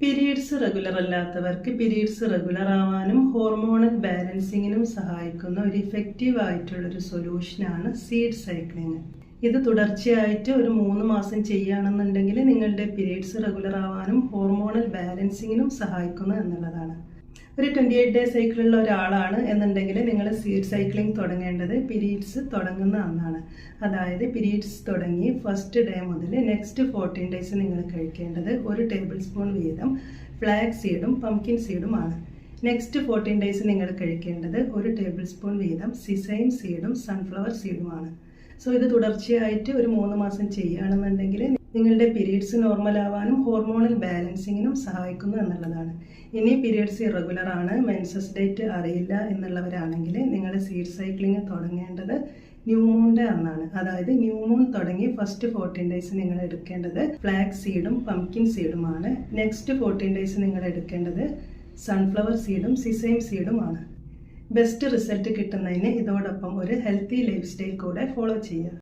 Periods regular അല്ലാത്തവർക്ക് periods regular ആവാനും hormonal ബാലൻസിങ്ങിനും സഹായിക്കുന്ന ഒരു ഇഫക്റ്റീവ് ആയിട്ടുള്ള ഒരു സൊല്യൂഷനാണ് സീഡ് സൈക്ലിങ് ഇത് തുടർച്ചയായിട്ട് ഒരു മൂന്ന് മാസം ചെയ്യുകയാണെന്നുണ്ടെങ്കിൽ നിങ്ങളുടെ പീരീഡ്സ് റെഗുലർ ആവാനും ഹോർമോണൽ ബാലൻസിങ്ങിനും സഹായിക്കുന്നു എന്നുള്ളതാണ്. ഒരു ട്വന്റി എയ്റ്റ് ഡേ സൈക്കിളുള്ള ഒരാളാണ് എന്നുണ്ടെങ്കിൽ നിങ്ങൾ സീഡ് സൈക്ലിംഗ് തുടങ്ങേണ്ടത് പീരീഡ്സ് തുടങ്ങുന്ന അന്നാണ്. അതായത് പീരീഡ്സ് തുടങ്ങി ഫസ്റ്റ് ഡേ മുതൽ നെക്സ്റ്റ് ഫോർട്ടീൻ ഡേയ്സ് നിങ്ങൾ കഴിക്കേണ്ടത് ഒരു ടേബിൾ സ്പൂൺ വീതം ഫ്ലാക്സ് സീഡും പംകിൻ സീഡുമാണ് നെക്സ്റ്റ് ഫോർട്ടീൻ ഡേയ്സ് നിങ്ങൾ കഴിക്കേണ്ടത് ഒരു ടേബിൾ സ്പൂൺ വീതം സിസൈം സീഡും സൺഫ്ലവർ സീഡുമാണ് സോ ഇത് തുടർച്ചയായിട്ട് ഒരു മൂന്ന് മാസം ചെയ്യുകയാണെന്നുണ്ടെങ്കിൽ നിങ്ങളുടെ പീരീഡ്സ് നോർമൽ ആവാനും ഹോർമോണൽ ബാലൻസിങ്ങിനും സഹായിക്കുന്നു എന്നുള്ളതാണ്. ഇനി പീരീഡ്സ് ഇറഗുലർ ആണ്. മെൻസസ് ഡേറ്റ് അറിയില്ല എന്നുള്ളവരാണെങ്കിൽ നിങ്ങൾ സീഡ് സൈക്ലിംഗ് തുടങ്ങേണ്ടത് ന്യൂ മൂണിന്റെ അന്നാണ്. അതായത് ന്യൂ മൂൺ തുടങ്ങി ഫസ്റ്റ് ഫോർട്ടീൻ ഡേയ്സ് നിങ്ങൾ എടുക്കേണ്ടത് ഫ്ലാക്സ് സീഡും പംകിൻ സീഡുമാണ് നെക്സ്റ്റ് ഫോർട്ടീൻ ഡേയ്സ് നിങ്ങൾ എടുക്കേണ്ടത് സൺഫ്ലവർ സീഡും സിസൈം സീഡുമാണ് ബെസ്റ്റ് റിസൾട്ട് കിട്ടുന്നതിന് ഇതോടൊപ്പം ഒരു ഹെൽത്തി ലൈഫ് സ്റ്റൈൽ കൂടെ ഫോളോ ചെയ്യുക.